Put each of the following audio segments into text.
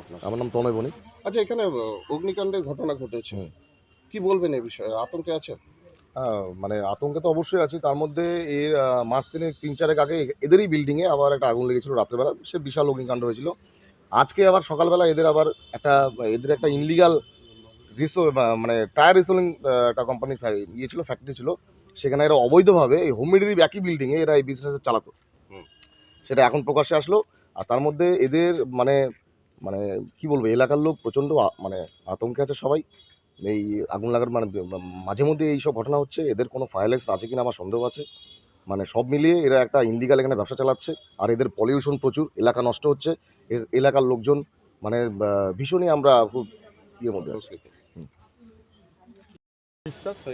আপনার আমার নাম তনয় বণিক। আচ্ছা এখানে অগ্নিকাণ্ডের ঘটনা ঘটেছে। কি বলবেন এই বিষয়ে? আতঙ্কে আছেন? মানে আতঙ্কে তো অবশ্যই আছি। তার মধ্যে এর মাস তিনে তিন চারেক আগে এদেরই বিল্ডিংয়ে আবার একটা আগুন লেগেছিল রাত্রেবেলা। সে বিশাল অগ্নিকাণ্ড হয়েছিল। আজকে আবার সকালবেলা এদের আবার একটা এদের একটা ইনলিগাল রিসো মানে টায়ার রিসোলিং একটা কোম্পানির ইয়ে ছিল ফ্যাক্টরি ছিল। সেখানে এরা অবৈধভাবে এই হোমমেডেরই একই বিল্ডিংয়ে এরা এই বিজনেস চালাতো। সেটা এখন প্রকাশ্যে আসলো। আর তার মধ্যে এদের মানে মানে কি বলব এলাকার লোক প্রচণ্ড মানে আতঙ্কে আছে সবাই। এই আগুন লাগার মানে মাঝে মধ্যে এই সব ঘটনা হচ্ছে এদের কোনো ফায়ারলেস আছে কিনা আমার সন্দেহ আছে। মানে সব মিলিয়ে এরা একটা ইন্ডিগাল এখানে ব্যবসা চালাচ্ছে আর এদের পলিউশন প্রচুর এলাকা নষ্ট হচ্ছে। এ- এলাকার লোকজন মানে ভীষণই আমরা খুব ইয়ের মধ্যে আছি।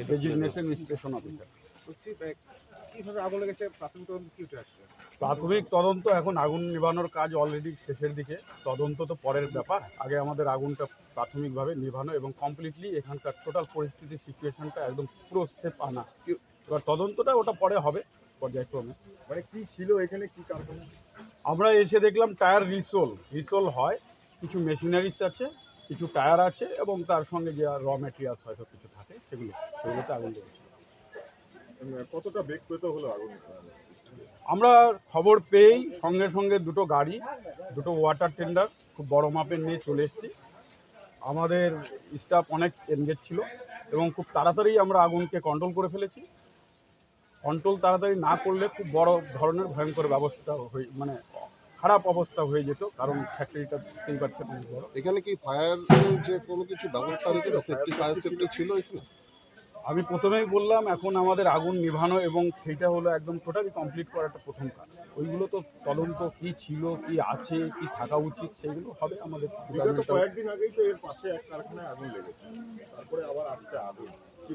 ডেজিগনেশন স্টেশন অফিসার কীভাবে আগুন লেগেছে? প্রাথমিক তদন্ত কি উঠে আসছে? প্রাথমিক তদন্ত এখন আগুন নিভানোর কাজ অলরেডি শেষের দিকে। তদন্ত তো পরের ব্যাপার। আগে আমাদের আগুনটা প্রাথমিকভাবে নিভানো এবং কমপ্লিটলি এখানকার টোটাল পরিস্থিতি সিচুয়েশনটা একদম পুরো স্টেপ আনা। এবার তদন্তটা ওটা পরে হবে পর্যায়ক্রমে। মানে কি ছিল এখানে? কি কারখানা? আমরা এসে দেখলাম টায়ার রিসোল রিসোল হয় কিছু মেশিনারিজ আছে কিছু টায়ার আছে এবং তার সঙ্গে যে র ম্যাটেরিয়ালস হয়তো কিছু থাকে সেগুলো সেগুলোতে আগুন লেগেছে। কতটা বেগ পেতে হলো আগুন? আমরা খবর পেয়েই সঙ্গে সঙ্গে দুটো গাড়ি দুটো ওয়াটার টেন্ডার খুব বড় মাপের নিয়ে চলে এসেছি। আমাদের স্টাফ অনেক এনগেজ ছিল এবং খুব তাড়াতাড়ি আমরা আগুনকে কন্ট্রোল করে ফেলেছি। কন্ট্রোল তাড়াতাড়ি না করলে খুব বড় ধরনের ভয়ঙ্কর ব্যবস্থা হয়ে মানে খারাপ অবস্থা হয়ে যেত কারণ ফ্যাক্টরিটা বুঝতেই পারছেন বড়। এখানে কি ফায়ার যে কোনো কিছু ব্যবস্থা সেফটি ফায়ার সেফটি ছিল এখানে? আমি প্রথমেই বললাম এখন আমাদের আগুন নিভানো এবং সেইটা হলো একদম টোটালি কমপ্লিট করা একটা প্রথম কাজ। ওইগুলো তো তদন্ত কি ছিল কি আছে কি থাকা উচিত সেগুলো হবে আমাদের কয়েকদিন আগেই তো এর পাশে এক কারখানায় আগুন লেগেছে। তারপরে আবার আজকে আগুন কি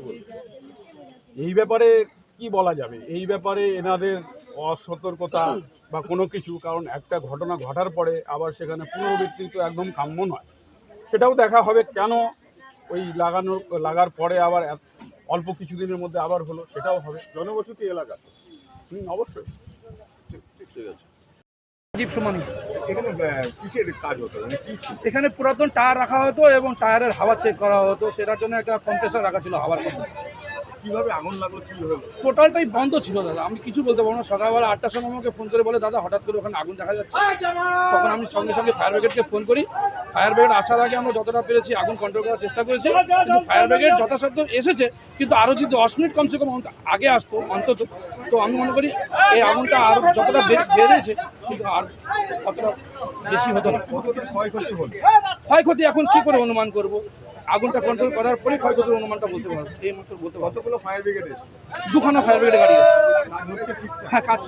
এই ব্যাপারে কি বলা যাবে? এই ব্যাপারে এনাদের অসতর্কতা বা কোনো কিছু কারণ একটা ঘটনা ঘটার পরে আবার সেখানে পুনরাবৃত্তি তো একদম কাম্য নয়। সেটাও দেখা হবে কেন? ওই লাগানো লাগার পরে আবার অল্প কিছুদিনের মধ্যে আবার হলো সেটাও হবে। জনবসতি এলাকা। হুম, অবশ্যই। ঠিক আছে। সুমানি। মানে এখানে পুরাতন টায়ার রাখা হতো এবং টায়ারের হাওয়া চেক করা হতো। সেটার জন্য একটা কম্প্রেসার রাখা ছিল হাওয়ার কম্প্রেসার কীভাবে আগুন লাগল কি হলো? টোটালটাই বন্ধ ছিল দাদা। আমি কিছু বলতে পারব না। সকালবেলা আটটার সময় আমাকে ফোন করে বলে দাদা হঠাৎ করে ওখানে আগুন দেখা যাচ্ছে। তখন আমি সঙ্গে সঙ্গে ফায়ার ব্রিগেডকে ফোন করি। ফায়ার ব্রিগেড আসার আগে আমরা যতটা পেরেছি আগুন কন্ট্রোল করার চেষ্টা করেছি। কিন্তু ফায়ার ব্রিগেড যথাসাধ্য এসেছে কিন্তু আরও যদি দশ মিনিট কমসে কম আগে আসতো অন্তত। তো আমি মনে করি এই আগুনটা আর যতটা বেড়েছে কিন্তু আর অতটা বেশি হতো না। কতটা ক্ষয়ক্ষতি হলো? ক্ষয়ক্ষতি এখন কি করে অনুমান করব? আগুনটা কন্ট্রোল করার পরে ক্ষয়ক্ষতির অনুমানটা বলতে পারব। এই মাত্র বলতে পারব। কতগুলো ফায়ার ব্রিগেড দুখানা ফায়ার ব্রিগেড গাড়ি হ্যাঁ কাজ